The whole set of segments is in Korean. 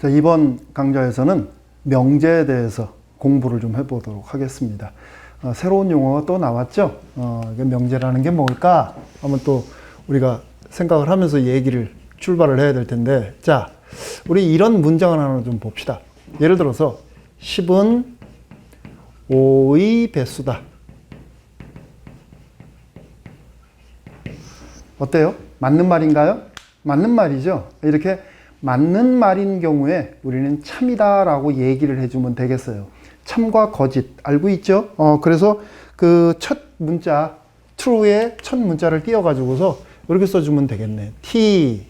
자, 이번 강좌에서는 명제에 대해서 공부를 좀 해보도록 하겠습니다. 어, 새로운 용어가 또 나왔죠? 어, 명제라는 게 뭘까? 한번 또 우리가 생각을 하면서 얘기를 출발을 해야 될 텐데, 자, 우리 이런 문장을 하나 좀 봅시다. 예를 들어서 10은 5의 배수다. 어때요? 맞는 말인가요? 맞는 말이죠. 이렇게 맞는 말인 경우에 우리는 참이다 라고 얘기를 해주면 되겠어요. 참과 거짓 알고 있죠? 어 그래서 그 첫 문자 true의 첫 문자를 띄워가지고서 이렇게 써주면 되겠네. T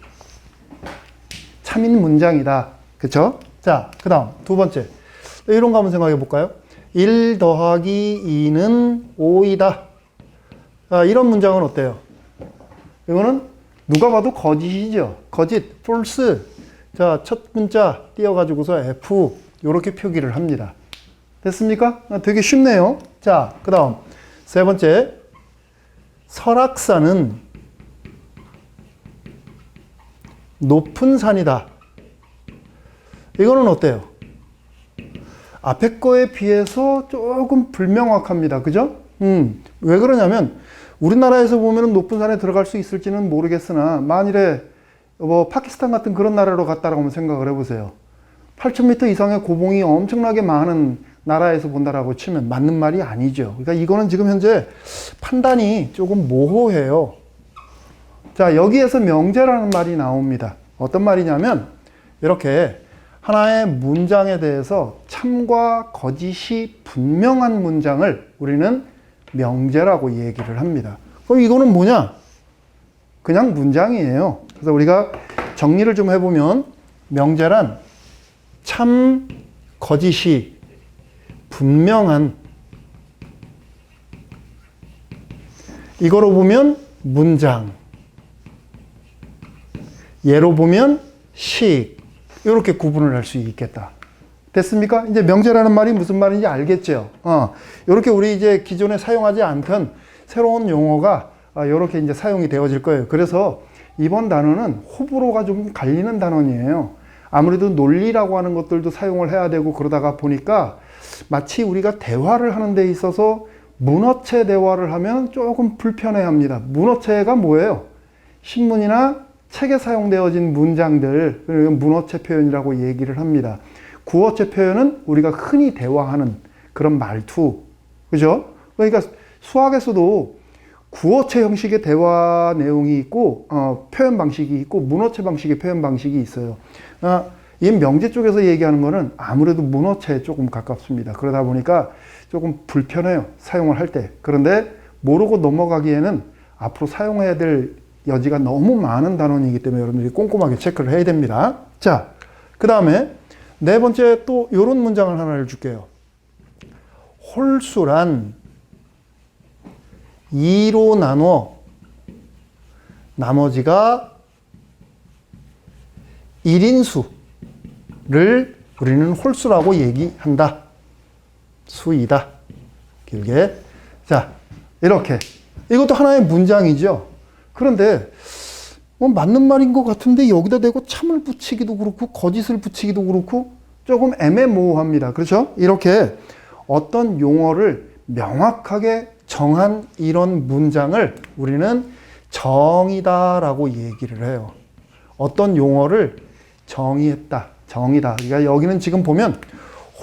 참인 문장이다. 그쵸? 자, 그 다음 두 번째 이런 거 한번 생각해 볼까요? 1 더하기 2는 5이다. 자, 이런 문장은 어때요? 이거는 누가 봐도 거짓이죠. 거짓, false. 자, 첫 문자 띄워가지고서 F, 이렇게 표기를 합니다. 됐습니까? 아, 되게 쉽네요. 자, 그 다음. 세 번째. 설악산은 높은 산이다. 이거는 어때요? 앞에 거에 비해서 조금 불명확합니다. 그죠? 음, 왜 그러냐면, 우리나라에서 보면 높은 산에 들어갈 수 있을지는 모르겠으나, 만일에 뭐 파키스탄 같은 그런 나라로 갔다라고 한번 생각을 해보세요. 8,000m 이상의 고봉이 엄청나게 많은 나라에서 본다라고 치면 맞는 말이 아니죠. 그러니까 이거는 지금 현재 판단이 조금 모호해요. 자, 여기에서 명제라는 말이 나옵니다. 어떤 말이냐면, 이렇게 하나의 문장에 대해서 참과 거짓이 분명한 문장을 우리는 명제라고 얘기를 합니다. 그럼 이거는 뭐냐? 그냥 문장이에요. 그래서 우리가 정리를 좀 해보면 명제란 참 거짓이 분명한 이거로 보면 문장 예로 보면 식 이렇게 구분을 할 수 있겠다. 됐습니까? 이제 명제라는 말이 무슨 말인지 알겠죠? 어, 이렇게 우리 이제 기존에 사용하지 않던 새로운 용어가 이렇게 이제 사용이 되어질 거예요. 그래서 이번 단어는 호불호가 좀 갈리는 단원이에요. 아무래도 논리라고 하는 것들도 사용을 해야 되고 그러다가 보니까 마치 우리가 대화를 하는 데 있어서 문어체 대화를 하면 조금 불편해 합니다. 문어체가 뭐예요? 신문이나 책에 사용되어진 문장들, 문어체 표현이라고 얘기를 합니다. 구어체 표현은 우리가 흔히 대화하는 그런 말투. 그죠? 그러니까 수학에서도 구어체 형식의 대화 내용이 있고, 어, 표현 방식이 있고, 문어체 방식의 표현 방식이 있어요. 아, 이 명제 쪽에서 얘기하는 거는 아무래도 문어체에 조금 가깝습니다. 그러다 보니까 조금 불편해요. 사용을 할 때. 그런데 모르고 넘어가기에는 앞으로 사용해야 될 여지가 너무 많은 단원이기 때문에 여러분들이 꼼꼼하게 체크를 해야 됩니다. 자, 그 다음에 네 번째 또 이런 문장을 하나를 줄게요. 홀수란 2로 나눠 나머지가 1인수를 우리는 홀수라고 얘기한다. 수이다. 길게. 자, 이렇게. 이것도 하나의 문장이죠. 그런데 뭐 맞는 말인 것 같은데 여기다 대고 참을 붙이기도 그렇고 거짓을 붙이기도 그렇고 조금 애매모호합니다. 그렇죠? 이렇게 어떤 용어를 명확하게 정한 이런 문장을 우리는 정의다라고 얘기를 해요. 어떤 용어를 정의했다, 정의다. 그러니까 여기는 지금 보면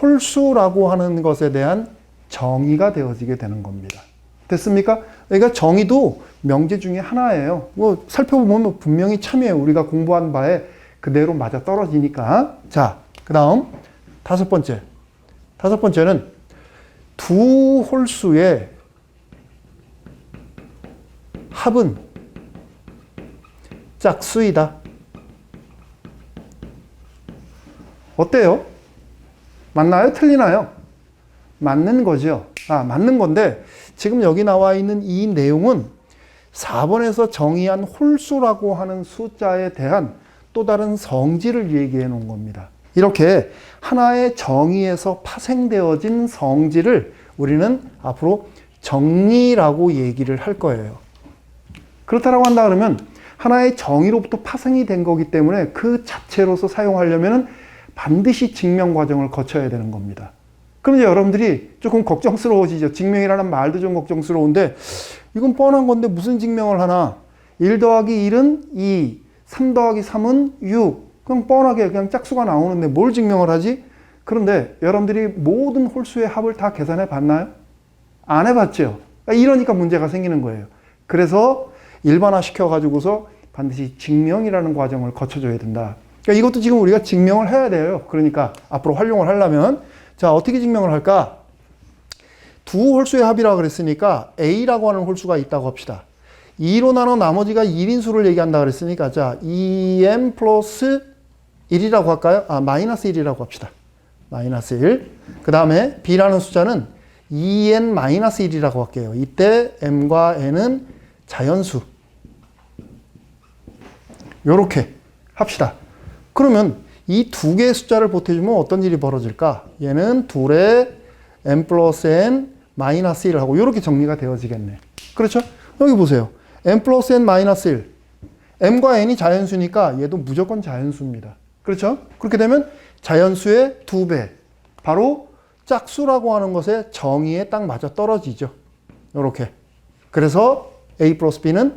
홀수라고 하는 것에 대한 정의가 되어지게 되는 겁니다. 됐습니까? 그러니까 정의도 명제 중에 하나예요. 뭐 살펴보면 분명히 참이에요. 우리가 공부한 바에 그대로 맞아 떨어지니까. 자, 그 다음 다섯 번째. 다섯 번째는 두 홀수의 합은 짝수이다. 어때요? 맞나요? 틀리나요? 맞는 거죠. 아, 맞는 건데, 지금 여기 나와 있는 이 내용은 4번에서 정의한 홀수라고 하는 숫자에 대한 또 다른 성질을 얘기해 놓은 겁니다. 이렇게 하나의 정의에서 파생되어진 성질을 우리는 앞으로 정리라고 얘기를 할 거예요. 그렇다고 한다 그러면 하나의 정의로부터 파생이 된 거기 때문에 그 자체로서 사용하려면 반드시 증명 과정을 거쳐야 되는 겁니다. 그럼 이제 여러분들이 조금 걱정스러워지죠. 증명이라는 말도 좀 걱정스러운데 이건 뻔한 건데 무슨 증명을 하나? 1 더하기 1은 2, 3 더하기 3은 6. 그냥 뻔하게 그냥 짝수가 나오는데 뭘 증명을 하지? 그런데 여러분들이 모든 홀수의 합을 다 계산해 봤나요? 안 해봤죠. 그러니까 이러니까 문제가 생기는 거예요. 그래서 일반화 시켜가지고서 반드시 증명이라는 과정을 거쳐줘야 된다. 그러니까 이것도 지금 우리가 증명을 해야 돼요. 그러니까 앞으로 활용을 하려면 자 어떻게 증명을 할까? 두 홀수의 합이라 그랬으니까 A라고 하는 홀수가 있다고 합시다. 2로 나눠 나머지가 1인 수를 얘기한다 그랬으니까 자 2m 플러스 1이라고 할까요? 아 마이너스 1이라고 합시다. 마이너스 1. 그 다음에 B라는 숫자는 2n 마이너스 1이라고 할게요. 이때 m과 n은 자연수. 요렇게 합시다. 그러면 이 두 개의 숫자를 보태주면 어떤 일이 벌어질까? 얘는 둘의 m 플러스 n 마이너스 1 하고 이렇게 정리가 되어지겠네. 그렇죠? 여기 보세요. m 플러스 n 마이너스 1. m과 n이 자연수니까 얘도 무조건 자연수입니다. 그렇죠? 그렇게 되면 자연수의 두 배. 바로 짝수라고 하는 것의 정의에 딱 맞아 떨어지죠. 이렇게. 그래서 a 플러스 b는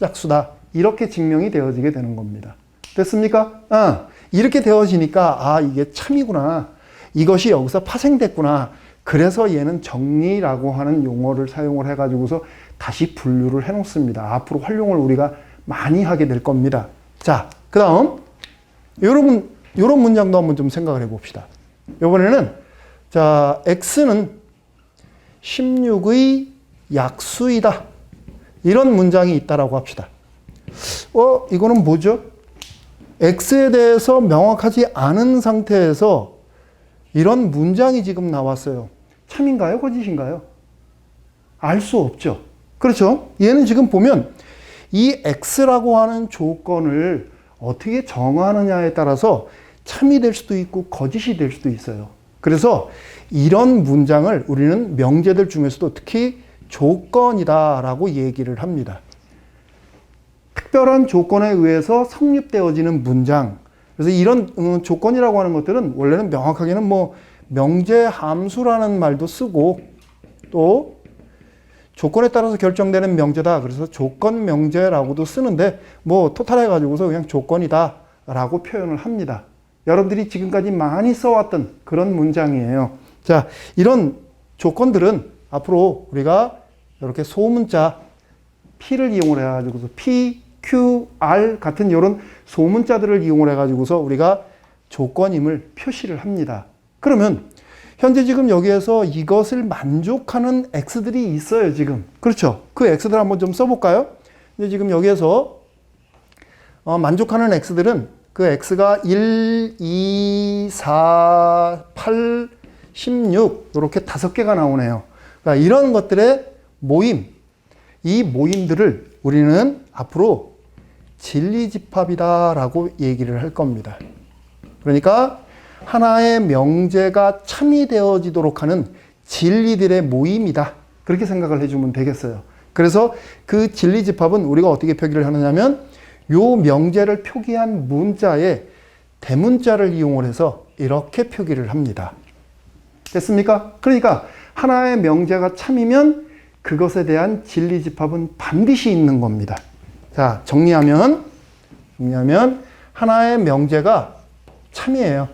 짝수다. 이렇게 증명이 되어지게 되는 겁니다. 됐습니까? 아, 이렇게 되어지니까 아 이게 참이구나. 이것이 여기서 파생됐구나. 그래서 얘는 정리라고 하는 용어를 사용을 해가지고서 다시 분류를 해놓습니다. 앞으로 활용을 우리가 많이 하게 될 겁니다. 자, 그 다음 여러분 이런 문장도 한번 좀 생각을 해봅시다. 이번에는 자 x는 16의 약수이다. 이런 문장이 있다라고 합시다. 어, 이거는 뭐죠? x에 대해서 명확하지 않은 상태에서 이런 문장이 지금 나왔어요. 참인가요? 거짓인가요? 알 수 없죠. 그렇죠? 얘는 지금 보면 이 x라고 하는 조건을 어떻게 정하느냐에 따라서 참이 될 수도 있고 거짓이 될 수도 있어요. 그래서 이런 문장을 우리는 명제들 중에서도 특히 조건이다라고 얘기를 합니다. 특별한 조건에 의해서 성립되어지는 문장. 그래서 이런 음, 조건이라고 하는 것들은 원래는 명확하게는 뭐 명제 함수라는 말도 쓰고 또 조건에 따라서 결정되는 명제다. 그래서 조건 명제라고도 쓰는데 뭐 토탈해 가지고서 그냥 조건이다라고 표현을 합니다. 여러분들이 지금까지 많이 써왔던 그런 문장이에요. 자, 이런 조건들은 앞으로 우리가 이렇게 소문자 P를 이용을 해가지고서 P, Q, R 같은 이런 소문자들을 이용을 해가지고서 우리가 조건임을 표시를 합니다. 그러면 현재 지금 여기에서 이것을 만족하는 X들이 있어요, 지금. 그렇죠? 그 X들 한번 좀 써볼까요? 이제 지금 여기에서 어, 만족하는 X들은 그 X가 1, 2, 4, 8, 16 이렇게 다섯 개가 나오네요. 그러니까 이런 것들의 모임, 이 모임들을 우리는 앞으로 진리집합이다라고 얘기를 할 겁니다. 그러니까 하나의 명제가 참이 되어지도록 하는 진리들의 모임이다. 그렇게 생각을 해주면 되겠어요. 그래서 그 진리집합은 우리가 어떻게 표기를 하느냐면 요 명제를 표기한 문자에 대문자를 이용을 해서 이렇게 표기를 합니다. 됐습니까? 그러니까 하나의 명제가 참이면 그것에 대한 진리 집합은 반드시 있는 겁니다. 자, 정리하면 정리하면 하나의 명제가 참이에요.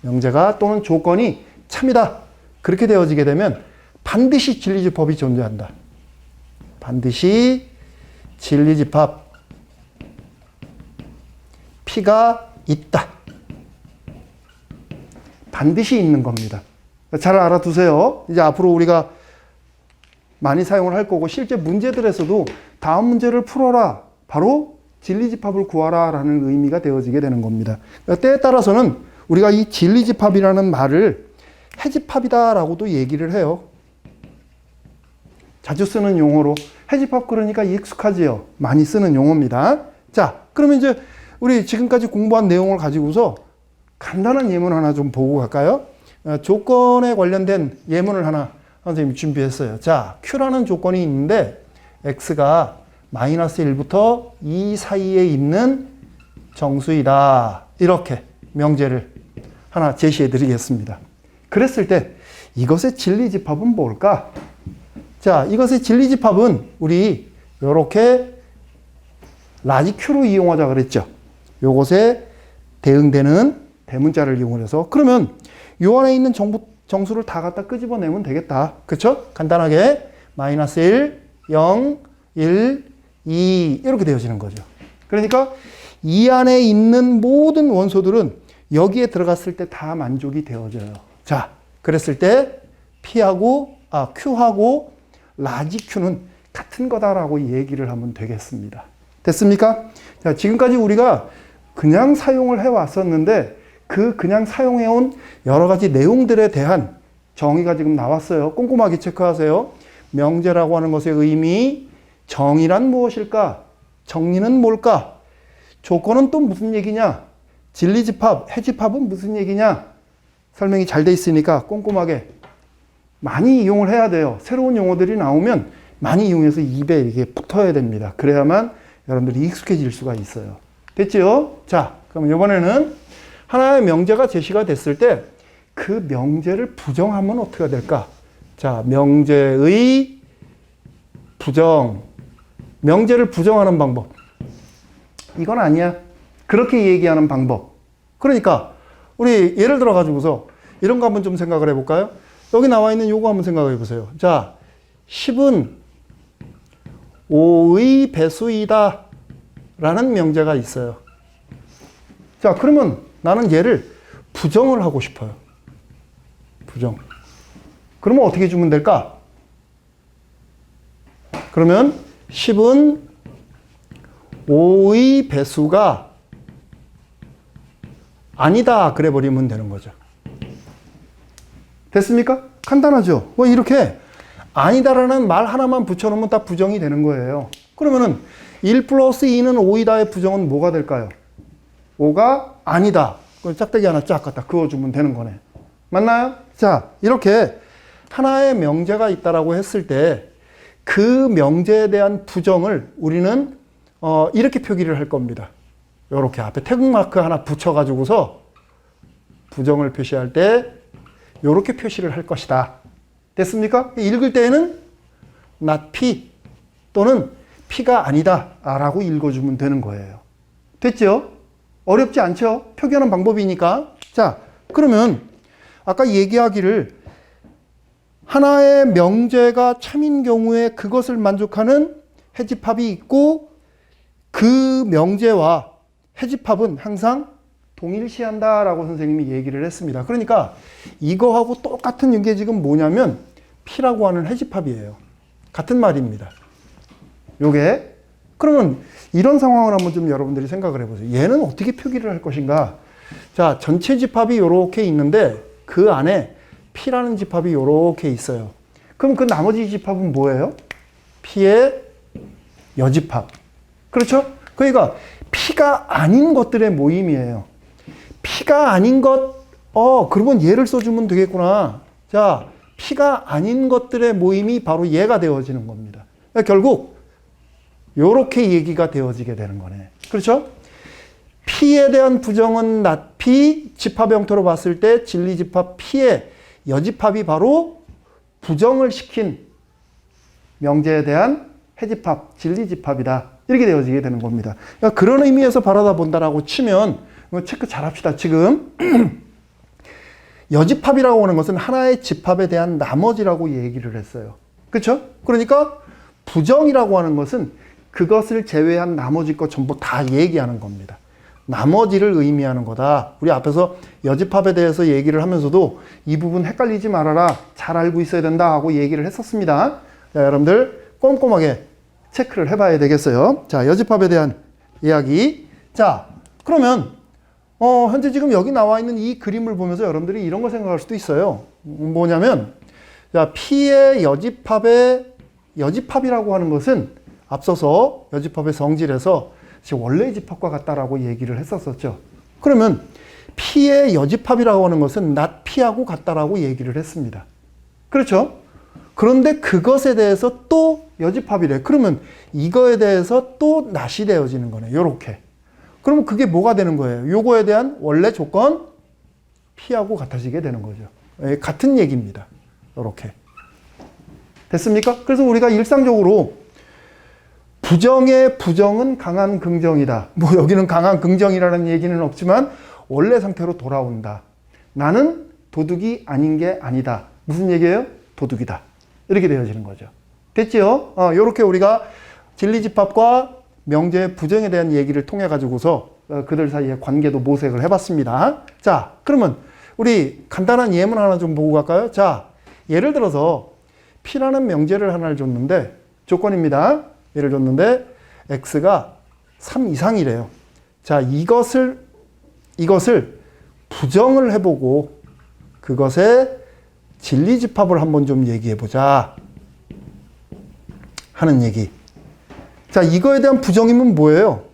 명제가 또는 조건이 참이다. 그렇게 되어지게 되면 반드시 진리 집합이 존재한다. 반드시 진리 집합 피가 있다. 반드시 있는 겁니다. 잘 알아두세요. 이제 앞으로 우리가 많이 사용을 할 거고 실제 문제들에서도 다음 문제를 풀어라. 바로 진리집합을 구하라 라는 의미가 되어지게 되는 겁니다. 그러니까 때에 따라서는 우리가 이 진리집합이라는 말을 해집합이다 라고도 얘기를 해요. 자주 쓰는 용어로 해집합 그러니까 익숙하지요. 많이 쓰는 용어입니다. 자, 그러면 이제 우리 지금까지 공부한 내용을 가지고서 간단한 예문 하나 좀 보고 갈까요? 어, 조건에 관련된 예문을 하나 선생님이 준비했어요. 자, Q라는 조건이 있는데 X가 마이너스 1부터 2 사이에 있는 정수이다. 이렇게 명제를 하나 제시해 드리겠습니다. 그랬을 때 이것의 진리 집합은 뭘까? 자, 이것의 진리 집합은 우리 이렇게 라지 큐로 이용하자 그랬죠. 요것에 대응되는 대문자를 이용해서 그러면 요 안에 있는 정부, 정수를 다 갖다 끄집어내면 되겠다. 그쵸? 간단하게 마이너스 1, 0, 1, 2 이렇게 되어지는 거죠. 그러니까 이 안에 있는 모든 원소들은 여기에 들어갔을 때 다 만족이 되어져요. 자, 그랬을 때 P하고 아 Q하고 라지 Q는 같은 거다라고 얘기를 하면 되겠습니다. 됐습니까? 자, 지금까지 우리가 그냥 사용을 해 왔었는데 그 그냥 사용해 온 여러 가지 내용들에 대한 정의가 지금 나왔어요. 꼼꼼하게 체크하세요. 명제라고 하는 것의 의미, 정의란 무엇일까? 정리는 뭘까? 조건은 또 무슨 얘기냐? 진리집합, 해집합은 무슨 얘기냐? 설명이 잘 돼 있으니까 꼼꼼하게 많이 이용을 해야 돼요. 새로운 용어들이 나오면 많이 이용해서 입에 이게 붙어야 됩니다. 그래야만 여러분들이 익숙해질 수가 있어요. 됐죠? 자, 그럼 이번에는 하나의 명제가 제시가 됐을 때 그 명제를 부정하면 어떻게 될까? 자, 명제의 부정. 명제를 부정하는 방법. 이건 아니야. 그렇게 얘기하는 방법. 그러니까 우리 예를 들어 가지고서 이런 거 한번 좀 생각을 해 볼까요? 여기 나와 있는 요거 한번 생각해 보세요. 자, 10은 5의 배수이다 라는 명제가 있어요. 자, 그러면 나는 얘를 부정을 하고 싶어요. 부정. 그러면 어떻게 주면 될까? 그러면 10은 5의 배수가 아니다. 그래 버리면 되는 거죠. 됐습니까? 간단하죠? 뭐 이렇게 아니다라는 말 하나만 붙여놓으면 다 부정이 되는 거예요. 그러면은 1 플러스 2는 5이다의 부정은 뭐가 될까요? 5가 아니다. 그럼 짝대기 하나 쫙 갖다 그어주면 되는 거네. 맞나요? 자, 이렇게 하나의 명제가 있다라고 했을 때 그 명제에 대한 부정을 우리는 어, 이렇게 표기를 할 겁니다. 이렇게 앞에 태극마크 하나 붙여가지고서 부정을 표시할 때 이렇게 표시를 할 것이다. 됐습니까? 읽을 때에는 not P 또는 P가 아니다 라고 읽어주면 되는 거예요. 됐죠? 어렵지 않죠? 표기하는 방법이니까. 자, 그러면 아까 얘기하기를 하나의 명제가 참인 경우에 그것을 만족하는 해집합이 있고 그 명제와 해집합은 항상 동일시한다라고 선생님이 얘기를 했습니다. 그러니까 이거하고 똑같은 게 지금 뭐냐면 P라고 하는 해집합이에요. 같은 말입니다. 요게 그러면 이런 상황을 한번 좀 여러분들이 생각을 해보세요. 얘는 어떻게 표기를 할 것인가? 자, 전체 집합이 이렇게 있는데 그 안에 P라는 집합이 이렇게 있어요. 그럼 그 나머지 집합은 뭐예요? P의 여집합. 그렇죠? 그러니까 P가 아닌 것들의 모임이에요. P가 아닌 것, 어, 그러면 얘를 써주면 되겠구나. 자, P가 아닌 것들의 모임이 바로 얘가 되어지는 겁니다. 그러니까 결국, 요렇게 얘기가 되어지게 되는 거네. 그렇죠? P에 대한 부정은 not P, 집합 형태로 봤을 때 진리 집합 P의 여집합이 바로 부정을 시킨 명제에 대한 해집합, 진리 집합이다. 이렇게 되어지게 되는 겁니다. 그러니까 그런 의미에서 바라다 본다라고 치면 체크 잘 합시다. 지금 여집합이라고 하는 것은 하나의 집합에 대한 나머지라고 얘기를 했어요. 그렇죠? 그러니까 부정이라고 하는 것은 그것을 제외한 나머지 것 전부 다 얘기하는 겁니다. 나머지를 의미하는 거다. 우리 앞에서 여집합에 대해서 얘기를 하면서도 이 부분 헷갈리지 말아라. 잘 알고 있어야 된다 하고 얘기를 했었습니다. 자, 여러분들 꼼꼼하게 체크를 해봐야 되겠어요. 자, 여집합에 대한 이야기. 자, 그러면 어, 현재 지금 여기 나와 있는 이 그림을 보면서 여러분들이 이런 걸 생각할 수도 있어요. 뭐냐면 자, P의 여집합의 여집합이라고 하는 것은 앞서서 여집합의 성질에서 원래 집합과 같다라고 얘기를 했었었죠. 그러면 P의 여집합이라고 하는 것은 not P하고 같다라고 얘기를 했습니다. 그렇죠? 그런데 그것에 대해서 또 여집합이래. 그러면 이거에 대해서 또 not이 되어지는 거네. 요렇게. 그러면 그게 뭐가 되는 거예요? 요거에 대한 원래 조건 P하고 같아지게 되는 거죠. 예, 같은 얘기입니다. 이렇게. 됐습니까? 그래서 우리가 일상적으로 부정의 부정은 강한 긍정이다. 뭐 여기는 강한 긍정이라는 얘기는 없지만 원래 상태로 돌아온다. 나는 도둑이 아닌 게 아니다. 무슨 얘기예요? 도둑이다. 이렇게 되어지는 거죠. 됐죠? 어, 이렇게 우리가 진리집합과 명제의 부정에 대한 얘기를 통해 가지고서 어, 그들 사이의 관계도 모색을 해봤습니다. 자, 그러면 우리 간단한 예문 하나 좀 보고 갈까요? 자, 예를 들어서 P라는 명제를 하나를 줬는데 조건입니다. 예를 줬는데 X가 3 이상이래요. 자, 이것을 이것을 부정을 해보고 그것의 진리 집합을 한번 좀 얘기해 보자 하는 얘기. 자, 이거에 대한 부정이면 뭐예요?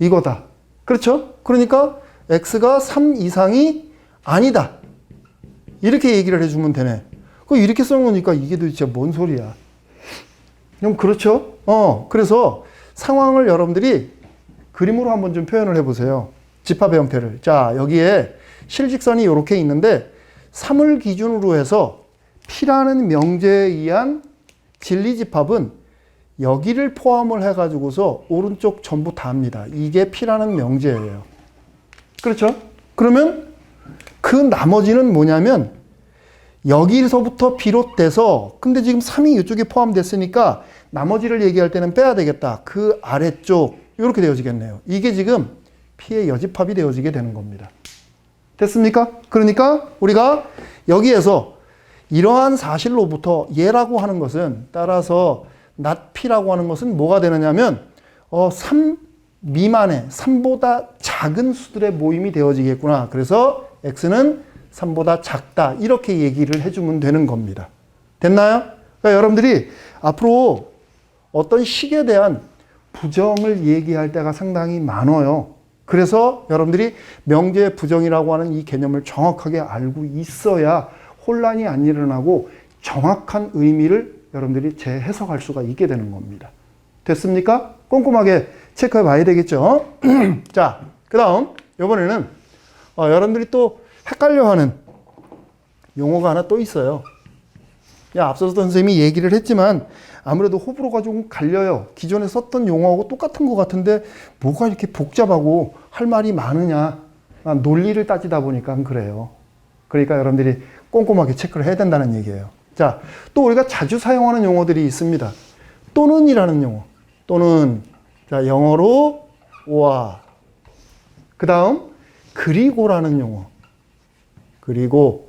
이거다. 그렇죠? 그러니까 x가 3 이상이 아니다. 이렇게 얘기를 해주면 되네. 그 이렇게 써놓으니까 이게 도대체 뭔 소리야? 좀 그렇죠? 어, 그래서 상황을 여러분들이 그림으로 한번 좀 표현을 해보세요. 집합의 형태를. 자, 여기에 실직선이 이렇게 있는데 3을 기준으로 해서 P라는 명제에 의한 진리집합은 여기를 포함을 해가지고서 오른쪽 전부 다 합니다. 이게 P라는 명제예요. 그렇죠? 그러면 그 나머지는 뭐냐면 여기서부터 비롯돼서 근데 지금 3이 이쪽에 포함됐으니까 나머지를 얘기할 때는 빼야 되겠다. 그 아래쪽 이렇게 되어지겠네요. 이게 지금 P의 여집합이 되어지게 되는 겁니다. 됐습니까? 그러니까 우리가 여기에서 이러한 사실로부터 예라고 하는 것은 따라서 P라고 하는 것은 뭐가 되느냐면 어, 3 미만의 3보다 작은 수들의 모임이 되어지겠구나. 그래서 X는 3보다 작다. 이렇게 얘기를 해주면 되는 겁니다. 됐나요? 그러니까 여러분들이 앞으로 어떤 식에 대한 부정을 얘기할 때가 상당히 많아요. 그래서 여러분들이 명제 부정이라고 하는 이 개념을 정확하게 알고 있어야 혼란이 안 일어나고 정확한 의미를 여러분들이 재해석할 수가 있게 되는 겁니다. 됐습니까? 꼼꼼하게 체크해 봐야 되겠죠? 자, 그 다음, 이번에는 어, 여러분들이 또 헷갈려 하는 용어가 하나 또 있어요. 야, 앞서서 선생님이 얘기를 했지만 아무래도 호불호가 좀 갈려요. 기존에 썼던 용어하고 똑같은 것 같은데 뭐가 이렇게 복잡하고 할 말이 많으냐. 아, 논리를 따지다 보니까 그래요. 그러니까 여러분들이 꼼꼼하게 체크를 해야 된다는 얘기예요. 자, 또 우리가 자주 사용하는 용어들이 있습니다. 또는이라는 용어. 또는 자, 영어로 와. 그 다음 그리고라는 용어. 그리고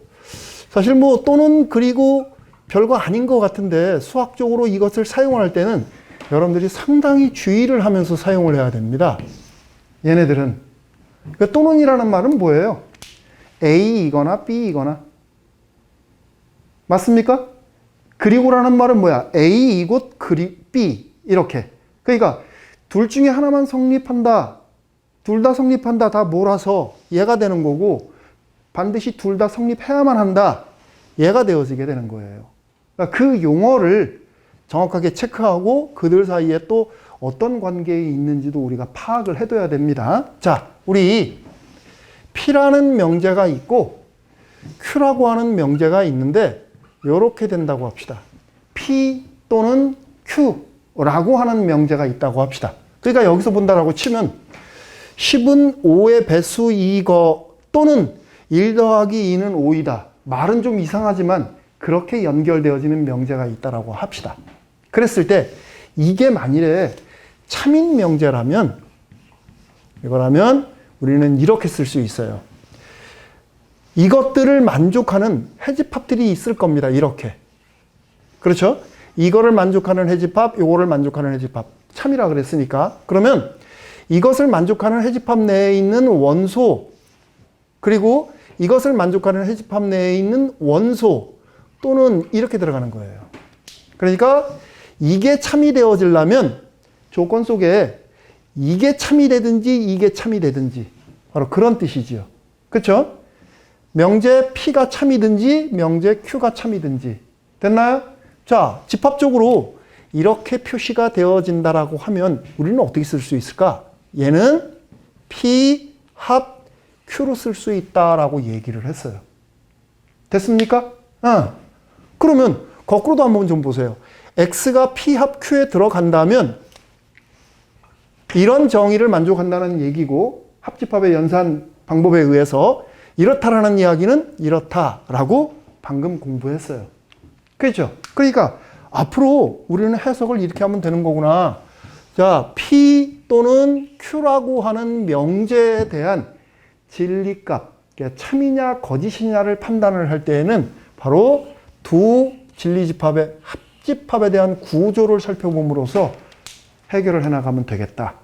사실 뭐 또는 그리고 별거 아닌 것 같은데 수학적으로 이것을 사용할 때는 여러분들이 상당히 주의를 하면서 사용을 해야 됩니다. 얘네들은. 그 또는이라는 말은 뭐예요? A이거나 B이거나. 맞습니까? 그리고라는 말은 뭐야? A 이곳 그리 B 이렇게. 그러니까 둘 중에 하나만 성립한다. 둘 다 성립한다. 다 몰아서 얘가 되는 거고 반드시 둘 다 성립해야만 한다. 얘가 되어지게 되는 거예요. 그러니까 그 용어를 정확하게 체크하고 그들 사이에 또 어떤 관계에 있는지도 우리가 파악을 해둬야 됩니다. 자, 우리 P라는 명제가 있고 Q라고 하는 명제가 있는데 이렇게 된다고 합시다. P 또는 Q라고 하는 명제가 있다고 합시다. 그러니까 여기서 본다라고 치면 10은 5의 배수 이거 또는 1 더하기 2는 5이다. 말은 좀 이상하지만 그렇게 연결되어지는 명제가 있다라고 합시다. 그랬을 때 이게 만일에 참인 명제라면 이거라면 우리는 이렇게 쓸 수 있어요. 이것들을 만족하는 해집합들이 있을 겁니다. 이렇게. 그렇죠? 이거를 만족하는 해집합, 요거를 만족하는 해집합. 참이라 그랬으니까. 그러면 이것을 만족하는 해집합 내에 있는 원소, 그리고 이것을 만족하는 해집합 내에 있는 원소 또는 이렇게 들어가는 거예요. 그러니까 이게 참이 되어지려면 조건 속에 이게 참이 되든지 이게 참이 되든지 바로 그런 뜻이지요. 그렇죠? 명제 P가 참이든지 명제 Q가 참이든지 됐나요? 자, 집합적으로 이렇게 표시가 되어진다라고 하면 우리는 어떻게 쓸 수 있을까? 얘는 P 합 Q로 쓸 수 있다라고 얘기를 했어요. 됐습니까? 어. 그러면 거꾸로도 한번 좀 보세요. X가 P 합 Q에 들어간다면 이런 정의를 만족한다는 얘기고 합집합의 연산 방법에 의해서 이렇다라는 이야기는 이렇다라고 방금 공부했어요. 그렇죠? 그러니까 앞으로 우리는 해석을 이렇게 하면 되는 거구나. 자, P 또는 Q라고 하는 명제에 대한 진리값, 참이냐 거짓이냐를 판단을 할 때에는 바로 두 진리 집합의 합집합에 대한 구조를 살펴봄으로써 해결을 해나가면 되겠다.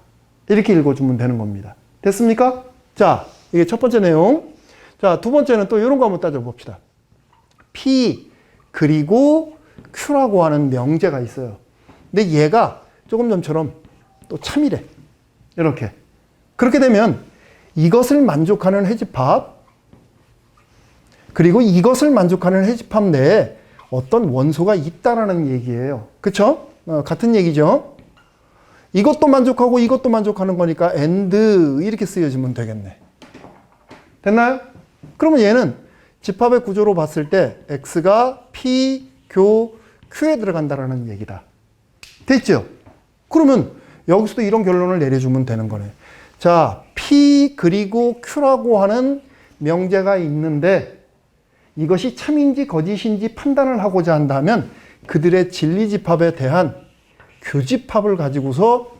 이렇게 읽어주면 되는 겁니다. 됐습니까? 자, 이게 첫 번째 내용. 자, 두 번째는 또 이런 거 한번 따져봅시다. P 그리고 Q라고 하는 명제가 있어요. 근데 얘가 조금 전처럼 또 참이래. 이렇게. 그렇게 되면 이것을 만족하는 해집합 그리고 이것을 만족하는 해집합 내에 어떤 원소가 있다라는 얘기예요. 그쵸? 어, 같은 얘기죠. 이것도 만족하고 이것도 만족하는 거니까 and 이렇게 쓰여지면 되겠네. 됐나요? 그러면 얘는 집합의 구조로 봤을 때 x가 p, 교, q에 들어간다라는 얘기다. 됐죠? 그러면 여기서도 이런 결론을 내려주면 되는 거네. 자, p 그리고 q라고 하는 명제가 있는데 이것이 참인지 거짓인지 판단을 하고자 한다면 그들의 진리 집합에 대한 교집합을 가지고서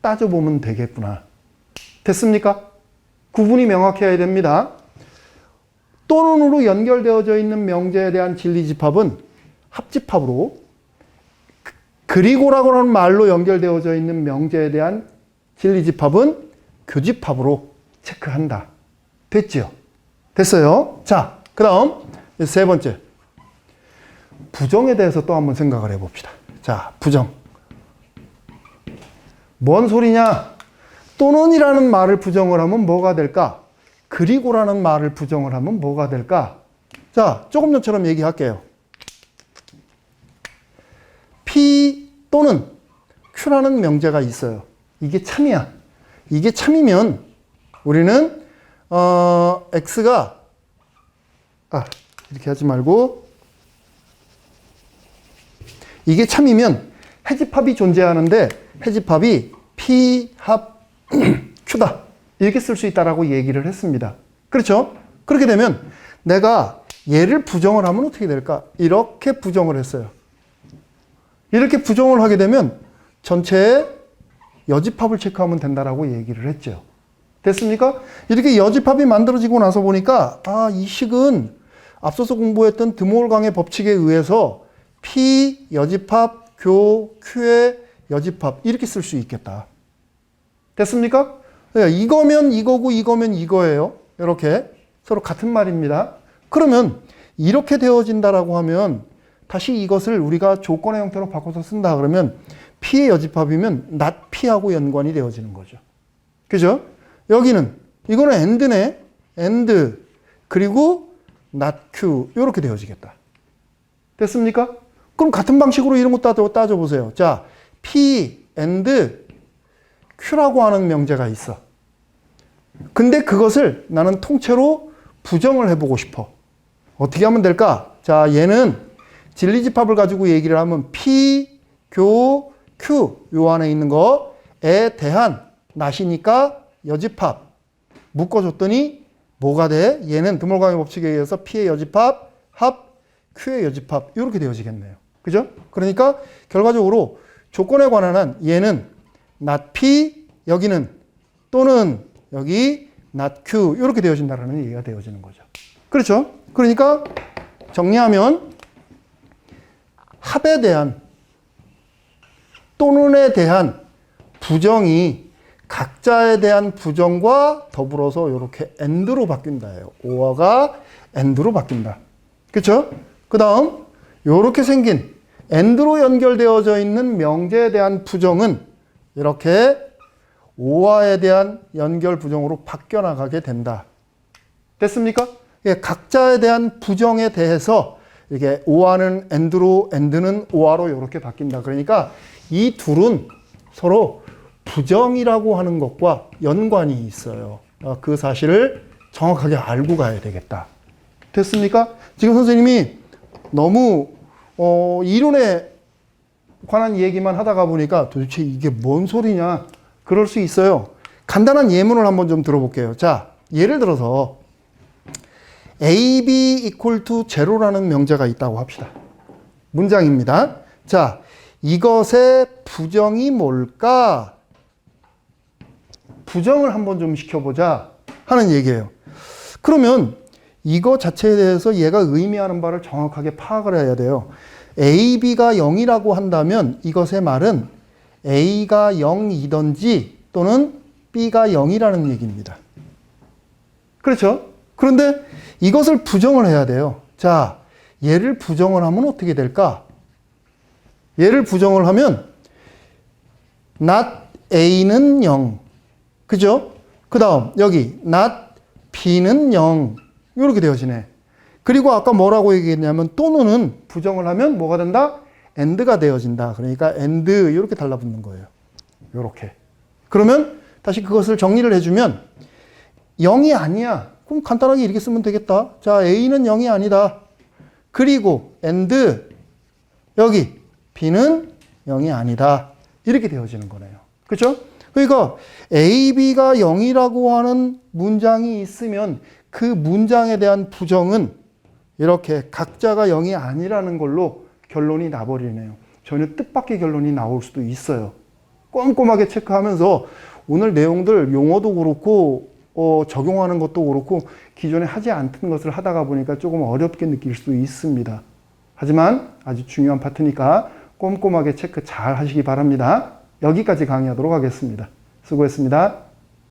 따져보면 되겠구나. 됐습니까? 구분이 명확해야 됩니다. 또는으로 연결되어져 있는 명제에 대한 진리 집합은 합집합으로 그리고라고 하는 말로 연결되어져 있는 명제에 대한 진리 집합은 교집합으로 체크한다. 됐지요? 됐어요? 자, 그 다음 세 번째. 부정에 대해서 또 한번 생각을 해봅시다. 자, 부정. 뭔 소리냐? 또는이라는 말을 부정을 하면 뭐가 될까? 그리고라는 말을 부정을 하면 뭐가 될까? 자, 조금 전처럼 얘기할게요. P 또는 Q라는 명제가 있어요. 이게 참이야. 이게 참이면 우리는 어, X가 아, 이렇게 하지 말고 이게 참이면 해집합이 존재하는데 해집합이 P 합 Q다. 이렇게 쓸 수 있다라고 얘기를 했습니다. 그렇죠? 그렇게 되면 내가 얘를 부정을 하면 어떻게 될까? 이렇게 부정을 했어요. 이렇게 부정을 하게 되면 전체에 여집합을 체크하면 된다라고 얘기를 했죠. 됐습니까? 이렇게 여집합이 만들어지고 나서 보니까 아, 이 식은 앞서서 공부했던 드몰강의 법칙에 의해서 P 여집합 교 Q의 여집합 이렇게 쓸 수 있겠다. 됐습니까? 네, 이거면 이거고 이거면 이거예요. 이렇게 서로 같은 말입니다. 그러면 이렇게 되어진다라고 하면 다시 이것을 우리가 조건의 형태로 바꿔서 쓴다 그러면 P의 여집합이면 not P하고 연관이 되어지는 거죠. 그죠? 여기는 이거는 and네. and 그리고 not Q 이렇게 되어지겠다. 됐습니까? 그럼 같은 방식으로 이런 거 따져, 따져보세요. 자, P and Q라고 하는 명제가 있어. 근데 그것을 나는 통째로 부정을 해보고 싶어. 어떻게 하면 될까? 자, 얘는 진리집합을 가지고 얘기를 하면 P, 교, Q 요 안에 있는 거에 대한 낫이니까 여집합 묶어줬더니 뭐가 돼? 얘는 드몰강의 법칙에 의해서 P의 여집합, 합, Q의 여집합 이렇게 되어지겠네요. 그죠? 그러니까 결과적으로 조건에 관한 한 얘는 not P 여기는 또는 여기 not Q 이렇게 되어진다라는 얘기가 되어지는 거죠. 그렇죠? 그러니까 정리하면 합에 대한 또는에 대한 부정이 각자에 대한 부정과 더불어서 이렇게 and로 바뀐다예요. 오어가 and로 바뀐다. 그렇죠? 그 다음 이렇게 생긴 and로 연결되어져 있는 명제에 대한 부정은 이렇게 오화에 대한 연결 부정으로 바뀌어 나가게 된다. 됐습니까? 예, 각자에 대한 부정에 대해서 이게 오화는 and로, and는 오화로 이렇게 바뀐다. 그러니까 이 둘은 서로 부정이라고 하는 것과 연관이 있어요. 어, 그 사실을 정확하게 알고 가야 되겠다. 됐습니까? 지금 선생님이 너무 어, 이론에 관한 얘기만 하다가 보니까 도대체 이게 뭔 소리냐 그럴 수 있어요. 간단한 예문을 한번 좀 들어볼게요. 자, 예를 들어서 AB equal to 제로라는 명제가 있다고 합시다. 문장입니다. 자, 이것의 부정이 뭘까? 부정을 한번 좀 시켜보자 하는 얘기예요. 그러면 이거 자체에 대해서 얘가 의미하는 바를 정확하게 파악을 해야 돼요. A, B가 0이라고 한다면 이것의 말은 A가 0이든지 또는 B가 0이라는 얘기입니다. 그렇죠? 그런데 이것을 부정을 해야 돼요. 자, 얘를 부정을 하면 어떻게 될까? 얘를 부정을 하면 not A는 0. 그죠? 그 다음, 여기 not B는 0. 이렇게 되어지네. 그리고 아까 뭐라고 얘기했냐면 또는 부정을 하면 뭐가 된다? and가 되어진다. 그러니까 and 이렇게 달라붙는 거예요. 이렇게. 그러면 다시 그것을 정리를 해주면 0이 아니야. 그럼 간단하게 이렇게 쓰면 되겠다. 자, A는 0이 아니다. 그리고 and 여기 B는 0이 아니다. 이렇게 되어지는 거네요. 그렇죠? 그러니까 A, B가 0이라고 하는 문장이 있으면 그 문장에 대한 부정은 이렇게 각자가 0이 아니라는 걸로 결론이 나버리네요. 전혀 뜻밖의 결론이 나올 수도 있어요. 꼼꼼하게 체크하면서 오늘 내용들 용어도 그렇고 어, 적용하는 것도 그렇고 기존에 하지 않던 것을 하다가 보니까 조금 어렵게 느낄 수 있습니다. 하지만 아주 중요한 파트니까 꼼꼼하게 체크 잘 하시기 바랍니다. 여기까지 강의하도록 하겠습니다. 수고했습니다.